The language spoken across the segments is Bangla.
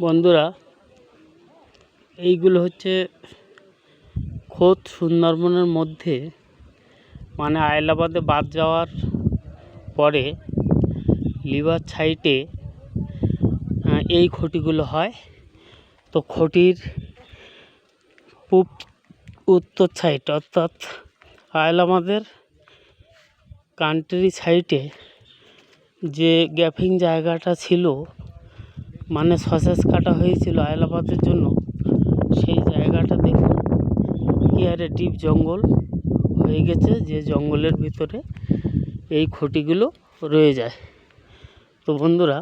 বন্ধুরা, এইগুলো হচ্ছে খোদ সুন্দরবনের মধ্যে মানে আয়লাবাদে বাদ যাওয়ার পরে লিভার সাইটে এই খুঁটিগুলো হয়। তো খুঁটির পূব উত্তর সাইড অর্থাৎ আয়লামাদের কান্ট্রি সাইটে যে গ্যাপিং জায়গাটা ছিল মানে সসেস কাটা হয়েছিল আয়লাবাদের জন্য। সেই জায়গাটা দেখুন কি আরে ডিপ জঙ্গল হয়ে গেছে যে জঙ্গলের ভিতরে এই খুঁটিগুলো রয়ে যায়। তো বন্ধুরা,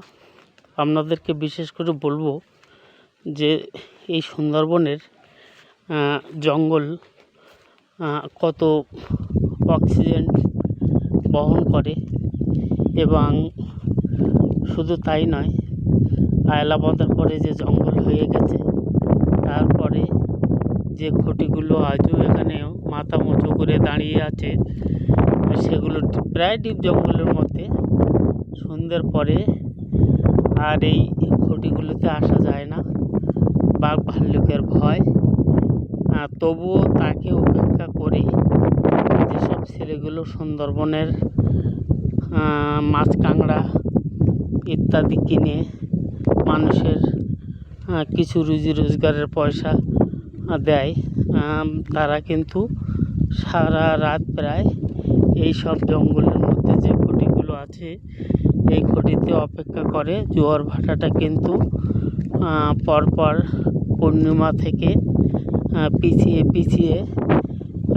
আপনাদেরকে বিশেষ করে বলব যে এই সুন্দরবনের জঙ্গল কত অক্সিজেন বহন করে এবং শুধু তাই নয় আয়লাবাদের পরে যে জঙ্গল হয়ে গেছে, তারপরে যে খুঁটিগুলো আজও এখানে মাথা উঁচু করে দাঁড়িয়ে আছে, সেগুলো প্রায় ডিপ জঙ্গলের মধ্যে। সন্ধ্যের পরে আর এই খুঁটিগুলোতে আসা যায় না। বাঘ ভাল্লুকের ভয়। তবুও তাকে উপেক্ষা করে যেসব ছেলেগুলো সুন্দরবনের মাছ কাঁকড়া ইত্যাদি কিনে মানুষের কিছু রুজি রোজগারের পয়সা দেয়। তারা কিন্তু সারা রাত প্রায় এই সব জঙ্গলের মধ্যে যে খুঁটিগুলো আছে, এই খুঁটিতে অপেক্ষা করে। জোয়ার ভাটাটা কিন্তু পরপর পূর্ণিমা থেকে পিছিয়ে পিছিয়ে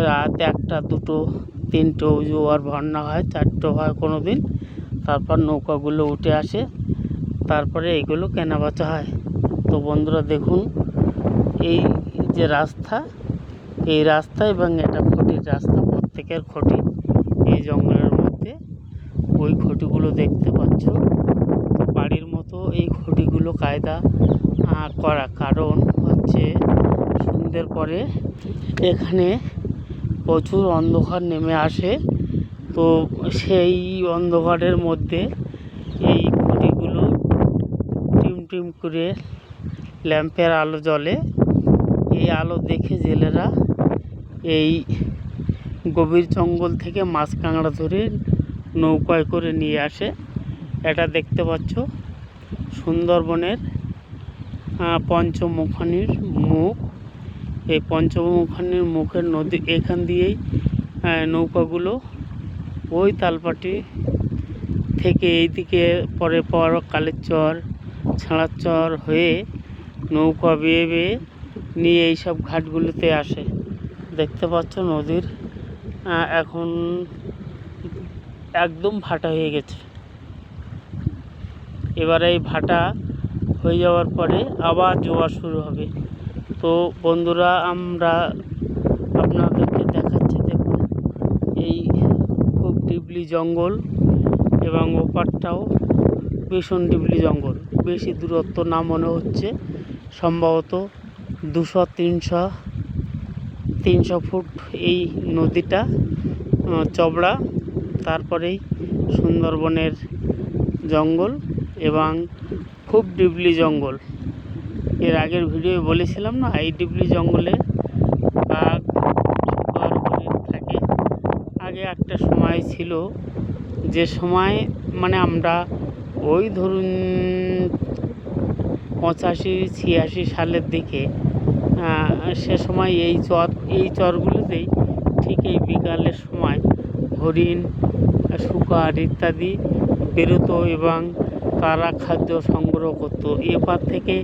রাত একটা, দুটো তিনটেও জোয়ার ভর্না হয় চারটেও হয় কোনো দিন তারপর নৌকাগুলো উঠে আসে। তারপরে এগুলো কেনা বেচা হয়। তো বন্ধুরা দেখুন, এই যে রাস্তা, এই রাস্তা এবং এটা খুঁটির রাস্তা, প্রত্যেকের খুঁটি। এই জঙ্গলের মধ্যে ওই খুঁটিগুলো দেখতে পাচ্ছ। তো বাড়ির মতো এই খুঁটিগুলো কায়দা করা। কারণ হচ্ছে, সন্ধ্যের পরে এখানে প্রচুর অন্ধকার নেমে আসে। তো সেই অন্ধকারের মধ্যে এই খুঁটিগুলো টিম করে ল্যাম্পের আলো জ্বলে। এই আলো দেখে জেলেরা এই গভীর জঙ্গল থেকে মাছ কাঁকড়া ধরে নৌকায় করে নিয়ে আসে। এটা দেখতে পাচ্ছ সুন্দরবনের পঞ্চমুখানির মুখ। এই পঞ্চমুখানির মুখের নদী, এখান দিয়েই নৌকাগুলো ওই তালপাটি থেকে এইদিকে পরে পর কালেরচর ছাড়াচর হয়ে নৌকা বেয়ে বেয়ে নিয়ে এইসব ঘাটগুলোতে আসে। দেখতে পাচ্ছ নদীর এখন একদম ভাটা হয়ে গেছে। এবারে এই ভাটা হয়ে যাওয়ার পরে আবার জোয়ার শুরু হবে। তো বন্ধুরা, আমরা আপনাদেরকে দেখাচ্ছি, দেখুন, এই খুব ডিপলি জঙ্গল এবং ওপারটাও ভীষণ ডিবলি জঙ্গল। বেশি দূরত্ব না মনে হচ্ছে। সম্ভবত দুশো, তিনশো তিনশো ফুট এই নদীটা চওড়া, তারপরেই সুন্দরবনের জঙ্গল এবং খুব ডিপলি জঙ্গল। এর আগের ভিডিও বলেছিলাম না, এই ডিবলি জঙ্গলে বাঘ থাকে। আগে একটা সময় ছিল, যে সময় মানে আমরা ওই ধরুন পঁচাশি, ছিয়াশি সালের দিকে সে সময় এই চর, এই চরগুলোতেই ঠিক এই বিকালের সময় হরিণ শুকার ইত্যাদি বেরোতো এবং তারা খাদ্য সংগ্রহ করতো। এপার থেকে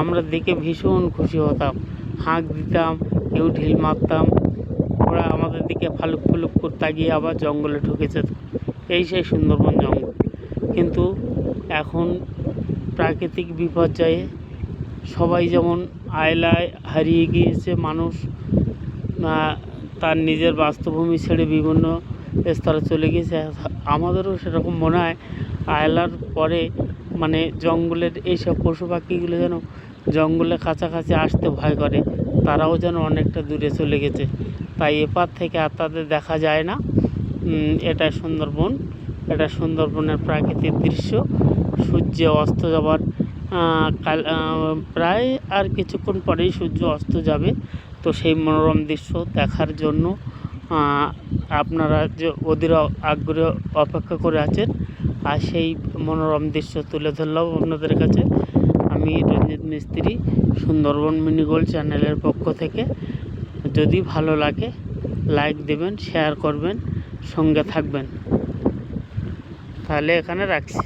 আমরা দেখে ভীষণ খুশি হতাম। হাঁক দিতাম, কেউ ঢিল মারতাম, ওরা আমাদের দিকে ফালুক ফুলুক করে তাকিয়ে আবার জঙ্গলে ঢুকে যেত এই সেই সুন্দরবন কিন্তু এখন প্রাকৃতিক বিপর্যয়ে সবাই যেমন আয়লায় হারিয়ে গিয়েছে, মানুষ তার নিজের বাস্তভূমি ছেড়ে বিভিন্ন স্তরে চলে গিয়েছে। আমাদেরও সেরকম মনে হয় আয়লার পরে মানে জঙ্গলের এইসব পশু পাখিগুলো যেন জঙ্গলের কাছাকাছি আসতে ভয় করে, তারাও যেন অনেকটা দূরে চলে গেছে। তাই এপার থেকে আর তাদের দেখা যায় না। এটা সুন্দরবন। এটা সুন্দরবনের প্রাকৃতিক দৃশ্য। সূর্য অস্ত যাবার কাল প্রায় আর কিছুক্ষণ পরেই সূর্য অস্ত যাবে। তো সেই মনোরম দৃশ্য দেখার জন্য আপনারা যে অধীর আগ্রহ অপেক্ষা করে আছেন, আর সেই মনোরম দৃশ্য তুলে ধরলাম আপনাদের কাছে। আমি রঞ্জিত মিস্ত্রি, সুন্দরবন মিনিগোল চ্যানেলের পক্ষ থেকে। যদি ভালো লাগে, লাইক দেবেন, শেয়ার করবেন, সঙ্গে থাকবেন। তাহলে এখানে রাখছি।